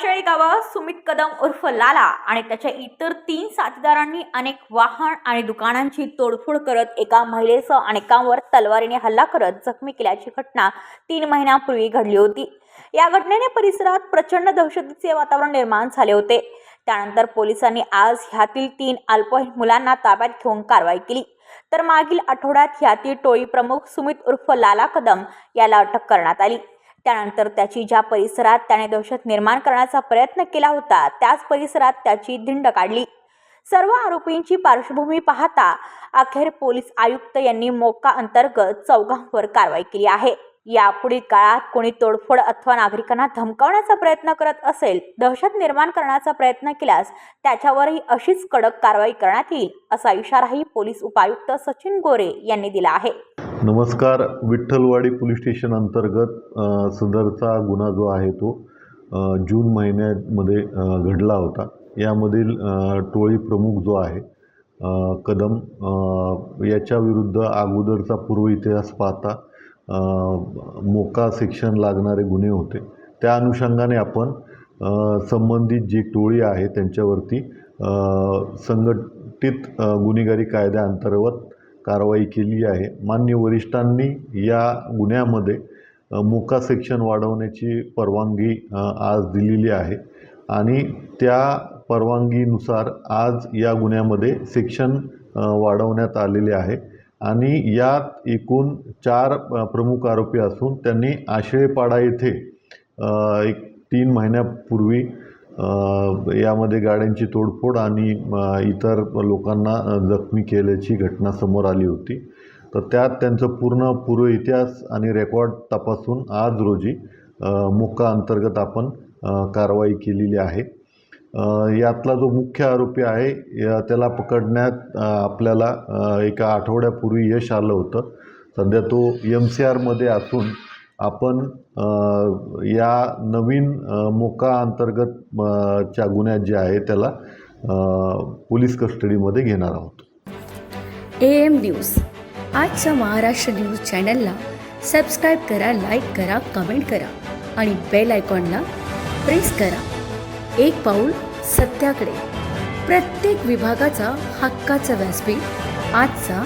आशळे गावात सुमित कदम उर्फ लाला आणि त्याच्या इतर तीन साथीदारांनी अनेक वाहन आणि दुकानांची तोडफोड करत एका महिलेसह अनेकांवर तलवारीने हल्ला करत जखमी केल्याची घटना तीन महिन्यापूर्वी घडली होती. या घटनेने परिसरात प्रचंड दहशतीचे वातावरण निर्माण झाले होते. त्यानंतर पोलिसांनी आज ह्यातील तीन अल्पवयीन मुलांना ताब्यात घेऊन कारवाई केली. तर मागील आठवड्यात ह्यातील टोळी प्रमुख सुमित उर्फ लाला कदम याला अटक करण्यात आली. त्यानंतर त्याची ज्या परिसरात त्याने दहशत निर्माण करण्याचा प्रयत्न केला होता त्याच परिसरात त्याची धिंड काढली. सर्व आरोपींची पार्श्वभूमी पाहता अखेर पोलीस आयुक्त यांनी मोका अंतर्गत चौघांवर कारवाई केली आहे. यापुढील काळात कोणी तोडफोड अथवा नागरिकांना धमकावण्याचा प्रयत्न करत असेल दहशत निर्माण करण्याचा प्रयत्न केल्यास त्याच्यावरही अशीच कडक कारवाई करण्यात येईल असा इशाराही पोलीस उपायुक्त सचिन गोरे यांनी दिला आहे. नमस्कार. विठ्ठलवाडी पोलीस स्टेशन अंतर्गत सदरचा गुन्हा जो आहे तो जून महिन्यामध्ये घडला होता. यामधील टोळी प्रमुख जो आहे कदम याच्या याच्याविरुद्ध अगोदरचा पूर्व इतिहास पाहता मोका सेक्शन लागणारे गुन्हे होते. त्या अनुषंगाने आपण संबंधित जी टोळी आहे त्यांच्यावरती संघटित गुन्हेगारी कायद्याअंतर्गत कारवाई केली आहे. मान्य वरिष्ठांनी या गुन्ह्यामध्ये मोका सेक्शन वाढवण्याची परवानगी आज दिलेली आहे. आणि त्या परवानगीनुसार आज या गुन्ह्यामध्ये सेक्शन वाढवण्यात आलेले आहे. आणि यात एकूण चार प्रमुख आरोपी असून त्यांनी आशळेपाडा येथे एक तीन महिन्यापूर्वी यामध्ये गाड्यांची तोडफोड आणि इतर लोकांना जखमी केल्याची घटना समोर आली होती. तर त्यात त्यांचं पूर्ण पूर्व इतिहास आणि रेकॉर्ड तपासून आज रोजी मुक्का मोका अंतर्गत आपण कारवाई केलेली आहे. यातला जो मुख्य आरोपी आहे या- त्याला पकडण्यात आपल्याला एका आठवड्यापूर्वी यश आलं होतं. सध्या तो एम सी आरमध्ये असून आपण या नवीन मोका अंतर्गत च्या गुन्ह्यात जे आहे त्याला पोलीस कस्टडीमध्ये घेणार आहोत. A M news. आजच्या महाराष्ट्र न्यूज चॅनलला सबस्क्राईब करा लाईक करा कमेंट करा आणि बेल आयकॉनला प्रेस करा. एक पाऊल सत्याकडे. प्रत्येक विभागाचा हक्काचा व्यासपीठ आजचा